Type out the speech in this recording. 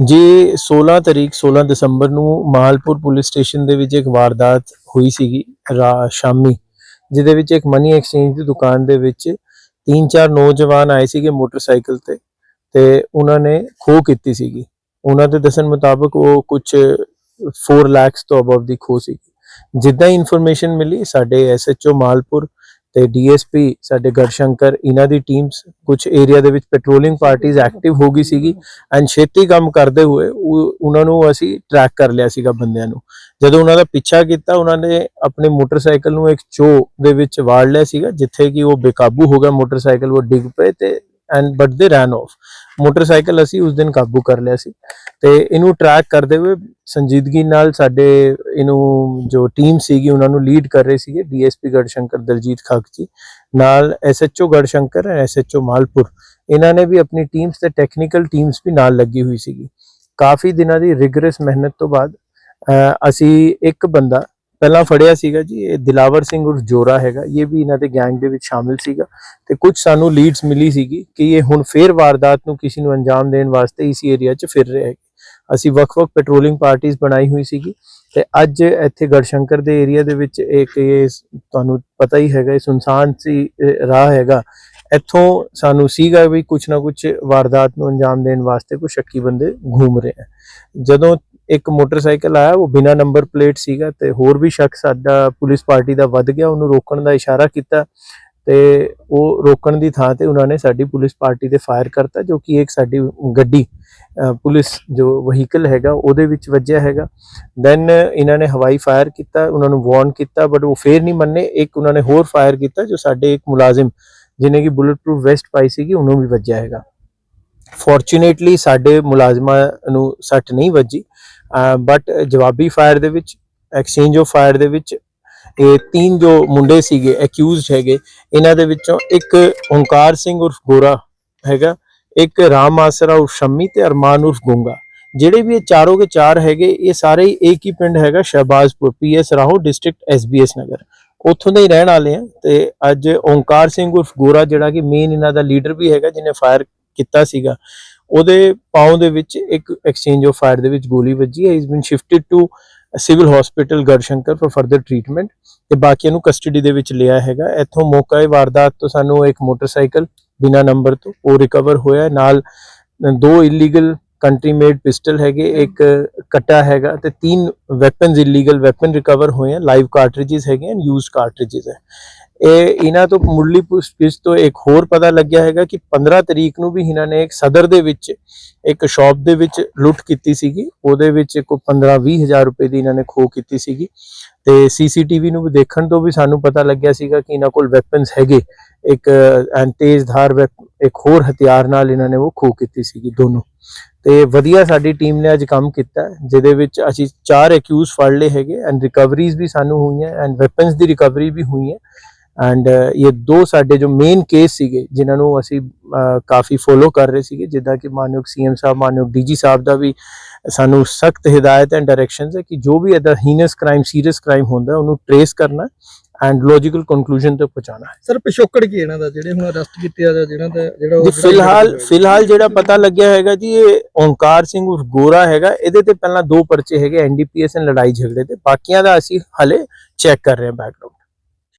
ਜੀ 16 ਤਰੀਕ 16 ਦਸੰਬਰ ਨੂੰ ਮਾਲਪੁਰ ਪੁਲਿਸ ਸਟੇਸ਼ਨ ਦੇ ਵਿੱਚ ਇੱਕ ਵਾਰਦਾਤ ਹੋਈ ਸੀਗੀ ਸ਼ਾਮੀ, ਜਿਹਦੇ ਵਿੱਚ ਇੱਕ ਮਨੀ ਐਕਸਚੇਂਜ ਦੀ ਦੁਕਾਨ ਦੇ ਵਿੱਚ ਤਿੰਨ ਚਾਰ ਨੌਜਵਾਨ ਆਏ ਸੀਗੇ ਮੋਟਰਸਾਈਕਲ ਤੇ ਤੇ ਉਹਨਾਂ ਨੇ ਖੋਹ ਕੀਤੀ ਸੀਗੀ। ਉਹਨਾਂ ਦੇ ਦੱਸਣ ਮੁਤਾਬਕ ਉਹ ਕੁਝ 4 ਲੱਖ ਤੋਂ ਅਬਵ ਦੀ ਖੋਹ ਸੀਗੀ। ਜਿੱਦਾਂ ਹੀ ਇਨਫੋਰਮੇਸ਼ਨ ਮਿਲੀ, ਸਾਡੇ ਐਸਐਚਓ ਮਾਲਪੁਰ ਤੇ ਡੀਐਸਪੀ ਸਾਡੇ ਗੜਸ਼ੰਕਰ, ਇਹਨਾਂ ਦੀ ਟੀਮਸ ਕੁਝ ਏਰੀਆ ਦੇ ਵਿੱਚ ਪੈਟਰੋਲਿੰਗ ਪਾਰਟੀਆਂ ਐਕਟਿਵ ਹੋ ਗਈ ਸੀਗੀ ਐਂਡ ਛੇਤੀ ਕੰਮ ਕਰਦੇ ਹੋਏ ਉਹਨਾਂ ਨੂੰ ਅਸੀਂ ਟਰੈਕ ਕਰ ਲਿਆ ਸੀਗਾ ਬੰਦਿਆਂ ਨੂੰ। ਜਦੋਂ ਉਹਨਾਂ ਦਾ ਪਿੱਛਾ ਕੀਤਾ, ਉਹਨਾਂ ਨੇ ਆਪਣੇ ਮੋਟਰਸਾਈਕਲ ਨੂੰ ਇੱਕ ਚੋ ਦੇ ਵਿੱਚ ਵਾੜ ਲਿਆ ਸੀਗਾ, ਜਿੱਥੇ ਕਿ ਉਹ ਬੇਕਾਬੂ ਹੋ ਗਿਆ, ਮੋਟਰਸਾਈਕਲ ਉਹ ਡਿੱਗ ਪਏ ਤੇ and but the run off motorcycle ਅਸੀਂ ਉਸ ਦਿਨ ਕਾਬੂ ਕਰ ਲਿਆ ਸੀ ਤੇ ਇਹਨੂੰ ਟਰੈਕ ਕਰਦੇ ਹੋਏ ਸੰਜੀਦਗੀ ਨਾਲ ਸਾਡੇ ਇਹਨੂੰ ਜੋ ਟੀਮ ਸੀਗੀ ਉਹਨਾਂ ਨੂੰ ਲੀਡ ਕਰ ਰਹੇ ਸੀਗੇ ਡੀਐਸਪੀ ਗੜਸ਼ੰਕਰ, ਦਲਜੀਤ ਖਾਕ ਜੀ, ਨਾਲ SHO Garhshankar and SHO Malpur. ਇਹਨਾਂ ਨੇ ਵੀ ਆਪਣੀ ਟੀਮਸ ਤੇ ਟੈਕਨੀਕਲ ਟੀਮਸ ਵੀ ਨਾਲ ਲੱਗੀ ਹੋਈ ਸੀਗੀ। ਕਾਫੀ ਦਿਨਾਂ ਦੀ ਰਿਗਰਸ ਮਿਹਨਤ ਤੋਂ ਬਾਅਦ ਅਸੀਂ ਇੱਕ ਬੰਦਾ ਪਹਿਲਾਂ ਫੜਿਆ ਸੀਗਾ ਜੀ, ਇਹ ਦਿਲਾਵਰ ਸਿੰਘ ਉਰਫ ਜੋਰਾ ਹੈਗਾ, ਇਹ ਵੀ ਇਹਨਾਂ ਦੇ ਗੈਂਗ ਦੇ ਵਿੱਚ ਸ਼ਾਮਿਲ ਸੀਗਾ ਤੇ ਕੁਝ ਸਾਨੂੰ ਲੀਡਸ ਮਿਲੀ ਸੀਗੀ ਕਿ ਇਹ ਹੁਣ ਫੇਰ ਵਾਰਦਾਤ ਨੂੰ ਕਿਸੇ ਨੂੰ ਅੰਜਾਮ ਦੇਣ ਵਾਸਤੇ ਇਸ ਏਰੀਆ 'ਚ ਫਿਰ ਰਿਹਾ ਹੈ ਅਸੀਂ ਵੱਖ-ਵੱਖ ਪੈਟਰੋਲਿੰਗ ਪਾਰਟੀਆਂ ਬਣਾਈ ਹੋਈ ਸੀਗੀ ਤੇ ਅੱਜ ਇੱਥੇ ਗੜਸ਼ੰਕਰ ਦੇ ਏਰੀਆ ਦੇ ਵਿੱਚ ਇੱਕ ਇਹ ਤੁਹਾਨੂੰ ਪਤਾ ਹੀ ਹੈਗਾ, ਇਹ ਸੁਨਸਾਨ ਸੀ ਰਾਹ ਹੈਗਾ, ਇੱਥੋਂ ਸਾਨੂੰ ਸੀਗਾ ਵੀ ਕੁਝ ਨਾ ਕੁਝ ਵਾਰਦਾਤ ਨੂੰ ਅੰਜਾਮ ਦੇਣ ਵਾਸਤੇ ਕੋਈ ਸ਼ੱਕੀ ਬੰਦੇ ਘੂਮ ਰਹੇ ਆ। ਜਦੋਂ ਇੱਕ ਮੋਟਰਸਾਈਕਲ ਆਇਆ, ਉਹ ਬਿਨਾ ਨੰਬਰ ਪਲੇਟ ਸੀਗਾ ਤੇ ਹੋਰ ਵੀ ਸ਼ੱਕ ਸਾਡਾ ਪੁਲਿਸ ਪਾਰਟੀ ਦਾ ਵੱਧ ਗਿਆ, ਉਹਨੂੰ ਰੋਕਣ ਦਾ ਇਸ਼ਾਰਾ ਕੀਤਾ ਤੇ ਉਹ ਰੋਕਣ ਦੀ ਥਾਂ ਤੇ ਉਹਨਾਂ ਨੇ ਸਾਡੀ ਪੁਲਿਸ ਪਾਰਟੀ ਤੇ ਫਾਇਰ ਕਰਤਾ, ਜੋ ਕਿ ਇੱਕ ਸਾਡੀ ਗੱਡੀ ਪੁਲਿਸ ਜੋ ਵਹੀਕਲ ਹੈਗਾ, ਉਹਦੇ ਵਿੱਚ ਵੱਜਿਆ ਹੈਗਾ। ਦੈਨ ਇਹਨਾਂ ਨੇ ਹਵਾਈ ਫਾਇਰ ਕੀਤਾ, ਉਹਨਾਂ ਨੂੰ ਵਾਰਨ ਕੀਤਾ ਬਟ ਉਹ ਫੇਰ ਨਹੀਂ ਮੰਨੇ, ਇੱਕ ਉਹਨਾਂ ਨੇ ਹੋਰ ਫਾਇਰ ਕੀਤਾ, ਜੋ ਸਾਡੇ ਇੱਕ ਮੁਲਾਜ਼ਮ ਜਿਹਨੇ ਕਿ ਬੁਲਟ ਪ੍ਰੂਫ ਵੈਸਟ ਪਾਈ ਸੀਗੀ, ਉਹਨੂੰ ਵੀ ਵੱਜਿਆ ਹੈਗਾ। ਫੋਰਚੂਨੇਟਲੀ ਸਾਡੇ ਮੁਲਾਜ਼ਮਾਂ ਨੂੰ ਸੱਟ ਨਹੀਂ ਵੱਜੀ। ਬਟ ਜਵਾਬੀ ਫਾਇਰ ਦੇ ਵਿੱਚ ਐਕਸਚੇਂਜ ਆਫ ਫਾਇਰ ਦੇ ਵਿੱਚ, ਇਹ ਤਿੰਨ ਜੋ ਮੁੰਡੇ ਸੀਗੇ ਅਕਿਊਜ਼ਡ ਹੈਗੇ, ਇਹਨਾਂ ਦੇ ਵਿੱਚੋਂ ਇੱਕ ਓਂਕਾਰ ਸਿੰਘ ਉਰਫ ਗੋਰਾ ਹੈਗਾ, ਇੱਕ ਰਾਮ ਆਸਰਾ ਉਰਫ ਸ਼ੰਮੀ ਤੇ ਅਰਮਾਨ ਉਰਫ ਗੁੰਗਾ। ਜਿਹੜੇ ਵੀ ਇਹ ਚਾਰੋਂ ਕੇ ਚਾਰ ਹੈਗੇ, ਇਹ ਸਾਰੇ ਹੀ ਇੱਕ ਹੀ ਪਿੰਡ ਹੈਗਾ, Shahbazpur PS Rahon district SBS Nagar. ਉੱਥੋਂ ਦੇ ਹੀ ਰਹਿਣ ਵਾਲੇ ਆ, ਤੇ ਅੱਜ ਓਂਕਾਰ ਸਿੰਘ ਉਰਫ ਗੋਰਾ ਜਿਹੜਾ ਕਿ ਮੇਨ ਇਹਨਾਂ ਦਾ ਲੀਡਰ ਵੀ ਹੈਗਾ, ਜਿਹਨੇ ਫਾਇਰ ਕੀਤਾ ਸੀਗਾ। ਉਹਦੇ ਪਾਉ ਦੇ ਵਿੱਚ ਇੱਕ ਐਕਸਚੇਂਜ ਆਫ ਫਾਇਰ ਦੇ ਵਿੱਚ ਗੋਲੀ ਵੱਜੀ ਹੈ। Is been shifted to civil hospital Garhshankar for further treatment ਤੇ ਬਾਕੀਆਂ ਨੂੰ ਕਸਟਡੀ ਦੇ ਵਿੱਚ ਲਿਆ ਹੈਗਾ। ਇੱਥੋਂ ਮੌਕਾ ਇਹ ਵਾਰਦਾਤ ਤੋਂ ਸਾਨੂੰ ਇੱਕ ਮੋਟਰਸਾਈਕਲ ਬਿਨਾ ਨੰਬਰ ਤੋਂ ਉਹ ਰਿਕਵਰ ਹੋਇਆ ਨਾਲ ਦੋ ਇਲੀਗਲ ਕੰਟਰੀ ਮੇਡ ਪਿਸਟਲ ਹੈਗੇ, ਇੱਕ ਕਟਾ ਹੈਗਾ ਤੇ ਤਿੰਨ ਵੈਪਨਸ ਇਲੀਗਲ ਵੈਪਨ ਰਿਕਵਰ ਹੋਏ ਹਨ ਲਾਈਵ ਕਾਰਟ੍ਰਿਜਸ ਹੈਗੇ ਹਨ ਯੂਜ਼ਡ ਕਾਰਟ੍ਰਿਜਸ ਹੈ। ਇਹ ਇਹਨਾਂ ਤੋਂ ਮੁੱਢਲੀ ਪੁੱਛਗਿੱਛ ਤੋਂ ਇੱਕ ਹੋਰ ਪਤਾ ਲੱਗਿਆ ਹੈਗਾ ਕਿ 15 ਤਰੀਕ ਨੂੰ ਵੀ ਇਹਨਾਂ ਨੇ ਇੱਕ ਸਦਰ ਦੇ ਵਿੱਚ ਇੱਕ ਸ਼ਾਪ ਦੇ ਵਿੱਚ ਲੁੱਟ ਕੀਤੀ ਸੀਗੀ। ਉਹਦੇ ਵਿੱਚ ਕੋਈ 15 20 ਹਜ਼ਾਰ ਰੁਪਏ ਦੀ ਇਹਨਾਂ ਨੇ ਖੋਹ ਕੀਤੀ ਸੀਗੀ। ਤੇ ਸੀਸੀਟੀਵੀ ਨੂੰ ਵੀ ਦੇਖਣ ਤੋਂ ਵੀ ਸਾਨੂੰ ਪਤਾ ਲੱਗਿਆ ਸੀਗਾ ਕਿ ਇਹਨਾਂ ਕੋਲ ਵੈਪਨਸ ਹੈਗੇ। ਇੱਕ ਐਨ ਤੇਜ਼ ਵੈਪ- ਇੱਕ ਹੋਰ ਹਥਿਆਰ ਨਾਲ ਇਹਨਾਂ ਨੇ ਉਹ ਖੋਹ ਕੀਤੀ ਸੀਗੀ ਦੋਨੋਂ। ਤੇ ਵਧੀਆ ਸਾਡੀ ਟੀਮ ਨੇ ਅੱਜ ਕੰਮ ਕੀਤਾ, ਜਿਹਦੇ ਵਿੱਚ ਅਸੀਂ ਚਾਰ ਅਕਿਊਜ਼ ਫੜ ਲਏ ਹੈਗੇ ਐਂਡ ਰਿਕਵਰੀਜ਼ ਵੀ ਸਾਨੂੰ ਹੋਈਆਂ ਐਂਡ ਵੈਪਨਸ ਦੀ ਰਿਕਵਰੀ ਵੀ ਹੋਈ ਹੈ ਐਂਡ ਇਹ ਦੋ ਸਾਡੇ ਜੋ ਮੇਨ ਕੇਸ ਸੀਗੇ ਜਿਨ੍ਹਾਂ ਨੂੰ ਅਸੀਂ ਕਾਫੀ ਫੋਲੋ ਕਰ ਰਹੇ ਸੀਗੇ ਜਿੱਦਾਂ ਕਿ ਮਾਨਯੋਗ ਸੀਐਮ ਸਾਹਿਬ ਮਾਨਯੋਗ ਡੀਜੀ ਸਾਹਿਬ ਦਾ ਵੀ ਸਾਨੂੰ ਸਖਤ ਹਦਾਇਤ ਐਂਡ ਡਾਇਰੈਕਸ਼ਨਸ ਹੈ ਕਿ ਜੋ ਵੀ ਇਹਦਾ ਹੀਨਸ ਕ੍ਰਾਈਮ ਸੀਰੀਅਸ ਕ੍ਰਾਈਮ ਹੁੰਦਾ ਉਹਨੂੰ ਟ੍ਰੇਸ ਕਰਨਾ ਐਂਡ ਲੌਜੀਕਲ ਕਨਕਲੂਜਨ ਤੇ ਪਹੁੰਚਾਉਣਾ ਹੈ ਸਰ ਪਿਛੋਕੜ ਕੀ ਇਹਨਾਂ ਦਾ ਜਿਹੜੇ ਹੁਣ ਅਰੈਸਟ ਕੀਤੇ ਆ ਜਾਂ ਜਿਹਨਾਂ ਦਾ ਜਿਹੜਾ ਫਿਲਹਾਲ ਫਿਲਹਾਲ ਜਿਹੜਾ ਪਤਾ ਲੱਗਿਆ ਹੈਗਾ ਜੀ ਇਹ ਓਂਕਾਰ ਸਿੰਘ ਉਰਫ ਗੋਰਾ ਹੈਗਾ ਇਹਦੇ ਤੇ ਪਹਿਲਾਂ ਦੋ ਪਰਚੇ ਹੈਗੇ ਐਨਡੀਪੀਐਸ ਐਂਡ ਲੜਾਈ ਝਗੜੇ ਤੇ ਬਾਕੀਆਂ ਦਾ ਅਸੀਂ ਹਲੇ ਚੈੱਕ ਕਰ ਰਹੇ ਹਾਂ ਬੈਕਗ੍ਰਾਉਂਡ